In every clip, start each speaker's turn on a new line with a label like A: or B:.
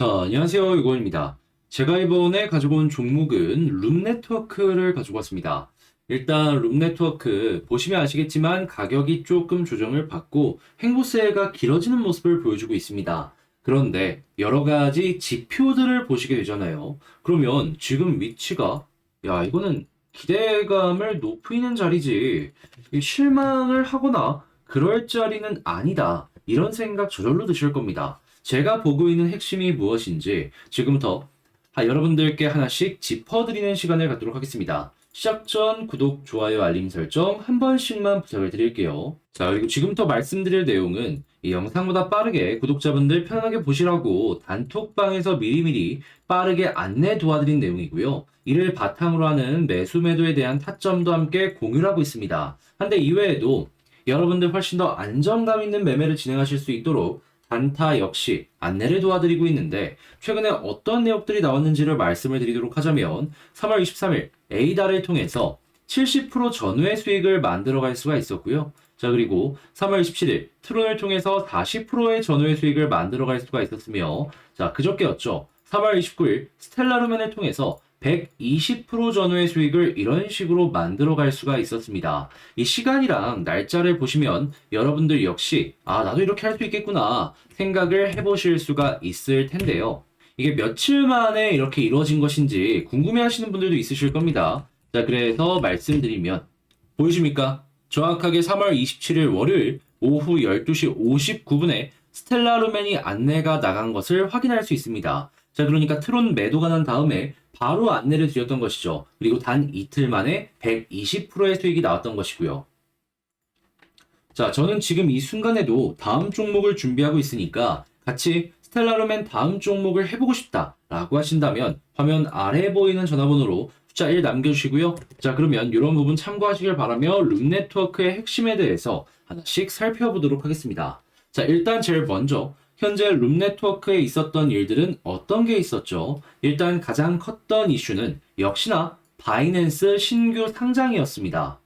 A: 자, 안녕하세요. 유건입니다. 제가 이번에 가지고 온 종목은 룸 네트워크를 가지고 왔습니다. 일단 룸 네트워크 보시면 아시겠지만 가격이 조금 조정을 받고 행보세가 길어지는 모습을 보여주고 있습니다. 그런데 여러 가지 지표들을 보시게 되잖아요. 그러면 지금 위치가 야, 이거는 기대감을 높이는 자리지. 이 실망을 하거나 그럴 자리는 아니다. 이런 생각 저절로 드실 겁니다. 제가 보고 있는 핵심이 무엇인지 지금부터 아, 여러분들께 하나씩 짚어드리는 시간을 갖도록 하겠습니다. 시작 전 구독, 좋아요, 알림 설정 한 번씩만 부탁을 드릴게요. 자, 그리고 지금부터 말씀드릴 내용은 이 영상보다 빠르게 구독자분들 편하게 보시라고 단톡방에서 미리미리 빠르게 안내 도와드린 내용이고요. 이를 바탕으로 하는 매수 매도에 대한 타점도 함께 공유를 하고 있습니다. 한데 이외에도 여러분들 훨씬 더 안정감 있는 매매를 진행하실 수 있도록 단타 역시 안내를 도와드리고 있는데 최근에 어떤 내역들이 나왔는지를 말씀을 드리도록 하자면 3월 23일 A달을 통해서 70% 전후의 수익을 만들어갈 수가 있었고요. 자 그리고 3월 27일 트론을 통해서 40%의 전후의 수익을 만들어갈 수가 있었으며 자 그저께였죠. 3월 29일 스텔라루멘을 통해서 120% 전후의 수익을 이런 식으로 만들어 갈 수가 있었습니다. 이 시간이랑 날짜를 보시면 여러분들 역시 아 나도 이렇게 할 수 있겠구나 생각을 해 보실 수가 있을 텐데요. 이게 며칠 만에 이렇게 이루어진 것인지 궁금해 하시는 분들도 있으실 겁니다. 자 그래서 말씀드리면 보이십니까? 정확하게 3월 27일 월요일 오후 12시 59분에 스텔라 루멘이 안내가 나간 것을 확인할 수 있습니다. 자, 그러니까 트론 매도가 난 다음에 바로 안내를 드렸던 것이죠. 그리고 단 이틀 만에 120%의 수익이 나왔던 것이고요. 자, 저는 지금 이 순간에도 다음 종목을 준비하고 있으니까 같이 스텔라루멘 다음 종목을 해보고 싶다 라고 하신다면 화면 아래에 보이는 전화번호로 숫자 1 남겨주시고요. 자, 그러면 이런 부분 참고하시길 바라며 룸 네트워크의 핵심에 대해서 하나씩 살펴보도록 하겠습니다. 자, 일단 제일 먼저 현재 룸 네트워크에 있었던 일들은 어떤 게 있었죠? 일단 가장 컸던 이슈는 역시나 바이낸스 신규 상장이었습니다.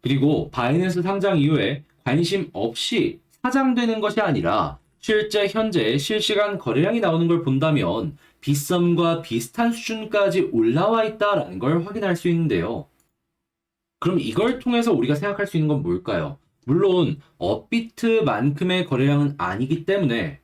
A: 그리고 바이낸스 상장 이후에 관심 없이 사장되는 것이 아니라 실제 현재 실시간 거래량이 나오는 걸 본다면 비썸과 비슷한 수준까지 올라와 있다라는 걸 확인할 수 있는데요. 그럼 이걸 통해서 우리가 생각할 수 있는 건 뭘까요? 물론 업비트만큼의 거래량은 아니기 때문에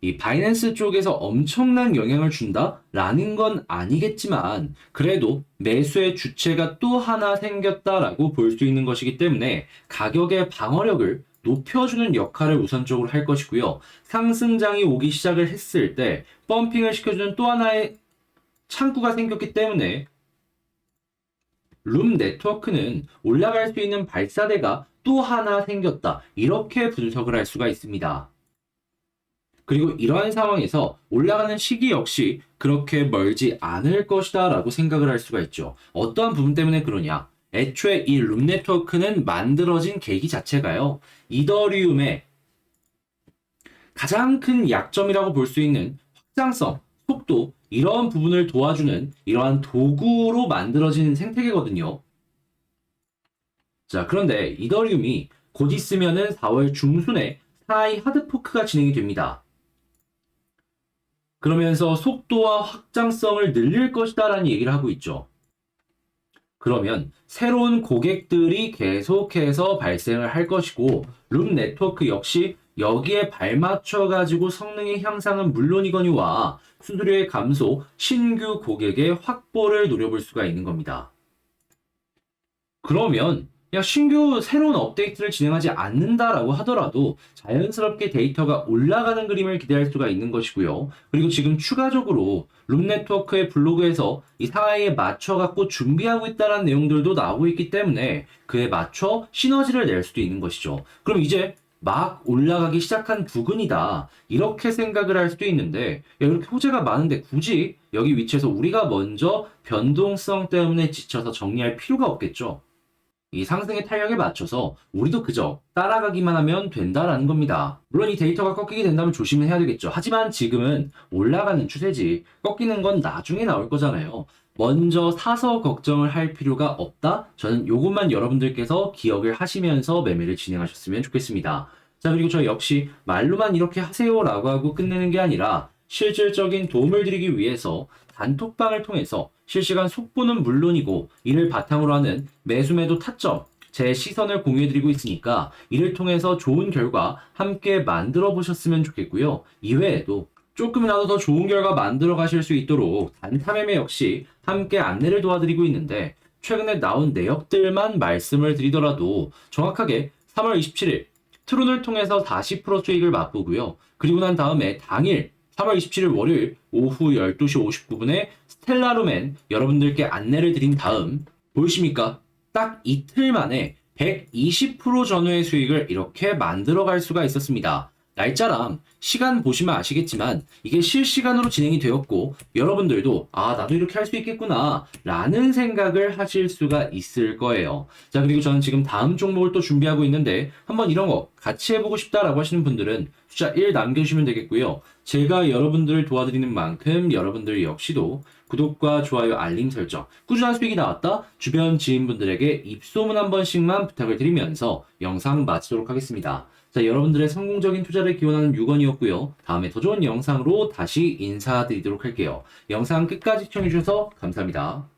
A: 이 바이낸스 쪽에서 엄청난 영향을 준다라는 건 아니겠지만 그래도 매수의 주체가 또 하나 생겼다라고 볼 수 있는 것이기 때문에 가격의 방어력을 높여주는 역할을 우선적으로 할 것이고요. 상승장이 오기 시작을 했을 때 펌핑을 시켜주는 또 하나의 창구가 생겼기 때문에 룸 네트워크는 올라갈 수 있는 발사대가 또 하나 생겼다. 이렇게 분석을 할 수가 있습니다. 그리고 이러한 상황에서 올라가는 시기 역시 그렇게 멀지 않을 것이다 라고 생각을 할 수가 있죠. 어떠한 부분 때문에 그러냐? 애초에 이 룸 네트워크는 만들어진 계기 자체가요. 이더리움의 가장 큰 약점이라고 볼 수 있는 확장성, 속도, 이러한 부분을 도와주는 이러한 도구로 만들어진 생태계거든요. 자, 그런데 이더리움이 곧 있으면은 4월 중순에 사이 하드포크가 진행이 됩니다. 그러면서 속도와 확장성을 늘릴 것이다 라는 얘기를 하고 있죠. 그러면 새로운 고객들이 계속해서 발생을 할 것이고 룸 네트워크 역시 여기에 발맞춰 가지고 성능의 향상은 물론이거니와 수수료의 감소, 신규 고객의 확보를 노려볼 수가 있는 겁니다. 그러면 야 신규 새로운 업데이트를 진행하지 않는다라고 하더라도 자연스럽게 데이터가 올라가는 그림을 기대할 수가 있는 것이고요. 그리고 지금 추가적으로 룸 네트워크의 블로그에서 이 상하이에 맞춰 갖고 준비하고 있다는 내용들도 나오고 있기 때문에 그에 맞춰 시너지를 낼 수도 있는 것이죠. 그럼 이제 막 올라가기 시작한 부근이다. 이렇게 생각을 할 수도 있는데, 야, 이렇게 호재가 많은데 굳이 여기 위치에서 우리가 먼저 변동성 때문에 지쳐서 정리할 필요가 없겠죠. 이 상승의 탄력에 맞춰서 우리도 그저 따라가기만 하면 된다라는 겁니다. 물론 이 데이터가 꺾이게 된다면 조심을 해야 되겠죠. 하지만 지금은 올라가는 추세지 꺾이는 건 나중에 나올 거잖아요. 먼저 사서 걱정을 할 필요가 없다. 저는 이것만 여러분들께서 기억을 하시면서 매매를 진행하셨으면 좋겠습니다. 자, 그리고 저 역시 말로만 이렇게 하세요라고 하고 끝내는 게 아니라 실질적인 도움을 드리기 위해서 단톡방을 통해서 실시간 속보는 물론이고 이를 바탕으로 하는 매수매도 타점, 제 시선을 공유해드리고 있으니까 이를 통해서 좋은 결과 함께 만들어 보셨으면 좋겠고요. 이외에도 조금이라도 더 좋은 결과 만들어 가실 수 있도록 단타매매 역시 함께 안내를 도와드리고 있는데 최근에 나온 내역들만 말씀을 드리더라도 정확하게 3월 27일 트론을 통해서 40% 수익을 맛보고요. 그리고 난 다음에 당일 3월 27일 월요일 오후 12시 59분에 스텔라루멘 여러분들께 안내를 드린 다음 보이십니까? 딱 이틀 만에 120% 전후의 수익을 이렇게 만들어 갈 수가 있었습니다. 날짜랑 시간 보시면 아시겠지만 이게 실시간으로 진행이 되었고 여러분들도 아 나도 이렇게 할 수 있겠구나 라는 생각을 하실 수가 있을 거예요. 자 그리고 저는 지금 다음 종목을 또 준비하고 있는데 한번 이런 거 같이 해보고 싶다라고 하시는 분들은 숫자 1 남겨주시면 되겠고요. 제가 여러분들을 도와드리는 만큼 여러분들 역시도 구독과 좋아요, 알림 설정, 꾸준한 수익이 나왔다? 주변 지인분들에게 입소문 한 번씩만 부탁을 드리면서 영상 마치도록 하겠습니다. 자, 여러분들의 성공적인 투자를 기원하는 6원 이었고요. 다음에 더 좋은 영상으로 다시 인사드리도록 할게요. 영상 끝까지 시청해주셔서 감사합니다.